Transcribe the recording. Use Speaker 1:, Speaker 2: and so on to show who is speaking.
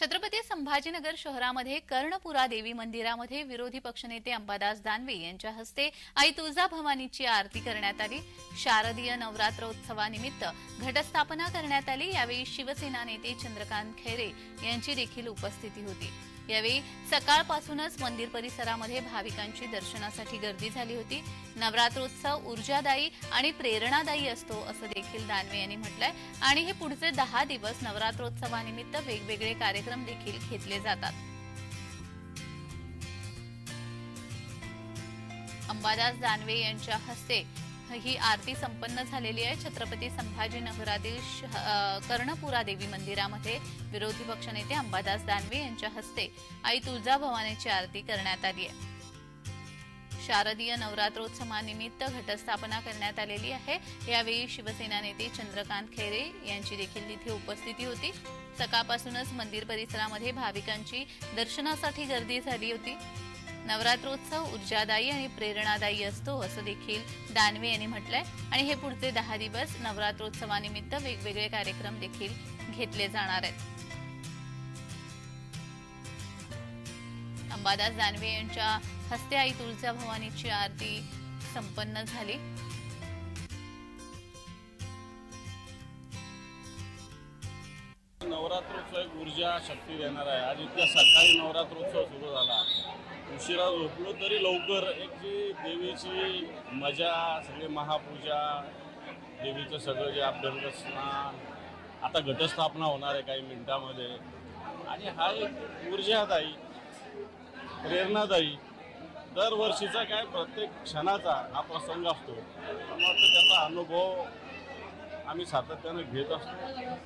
Speaker 1: छत्रपती संभाजीनगर शहरामध्ये कर्णपुरा देवी मंदिरामध्ये विरोधी पक्षनेते अंबादास दानवे यांच्या हस्ते आई तुळजा भवानीची आरती करण्यात आली. शारदीय नवरात्रोत्सवानिमित्त घटस्थापना करण्यात आली. यावेळी शिवसेना नेते चंद्रकांत खैरे यांची देखील उपस्थिती होती. यावेळी सकाळपासूनच मंदिर परिसरामध्ये भाविकांची दर्शनासाठी गर्दी झाली होती. नवरात्रोत्सव ऊर्जादायी आणि प्रेरणादायी असतो असं देखील दानवे यांनी म्हटलंय. आणि हे पुढचे दहा दिवस नवरात्रोत्सवानिमित्त वेगवेगळे कार्यक्रम देखील घेतले जातात. अंबादास दानवे यांच्या हस्ते ही आरती संपन्न झालेली आहे. छत्रपती संभाजीनगरातील कर्णपुरा देवी मंदिरामध्ये विरोधी पक्षनेते अंबादास दानवे यांच्या हस्ते आई तुळजाभवानीची आरती करण्यात आली आहे. शारदीय नवरात्रोत्सवानिमित्त घटस्थापना करण्यात आलेली आहे. यावेळी शिवसेना नेते चंद्रकांत खैरे यांची देखील तिथे उपस्थिती होती. सकाळपासूनच मंदिर परिसरामध्ये भाविकांची दर्शनासाठी गर्दी झाली होती. नवरात्रोत्सव ऊर्जादायी आणि प्रेरणादायी असतो असं देखील दानवे यांनी म्हटलंय. आणि हे पुढचे दहा दिवस नवरात्रोत्सवानिमित्त वेगवेगळे कार्यक्रम देखील घेतले जाणार आहेत. अंबादास दानवे यांच्या हस्ते आई तुळजा भवानीची आरती संपन्न झाली.
Speaker 2: नवरात्रोत्सव एक ऊर्जा शक्ती देणार आहे. आज इतक्या सकाळी नवरात्रोत्सव सुरू झाला. उशिरा झोपलो तरी लवकर. एक जी देवीची मजा सगळी महापूजा देवीचं सगळं जे आपल्याला स्नान. आता घटस्थापना होणार आहे काही मिनिटामध्ये. आणि हा एक ऊर्जादायी प्रेरणादायी दरवर्षीचा काय प्रत्येक क्षणाचा हा प्रसंग असतो. त्याचा अनुभव आम्ही सातत्यानं घेत असतो.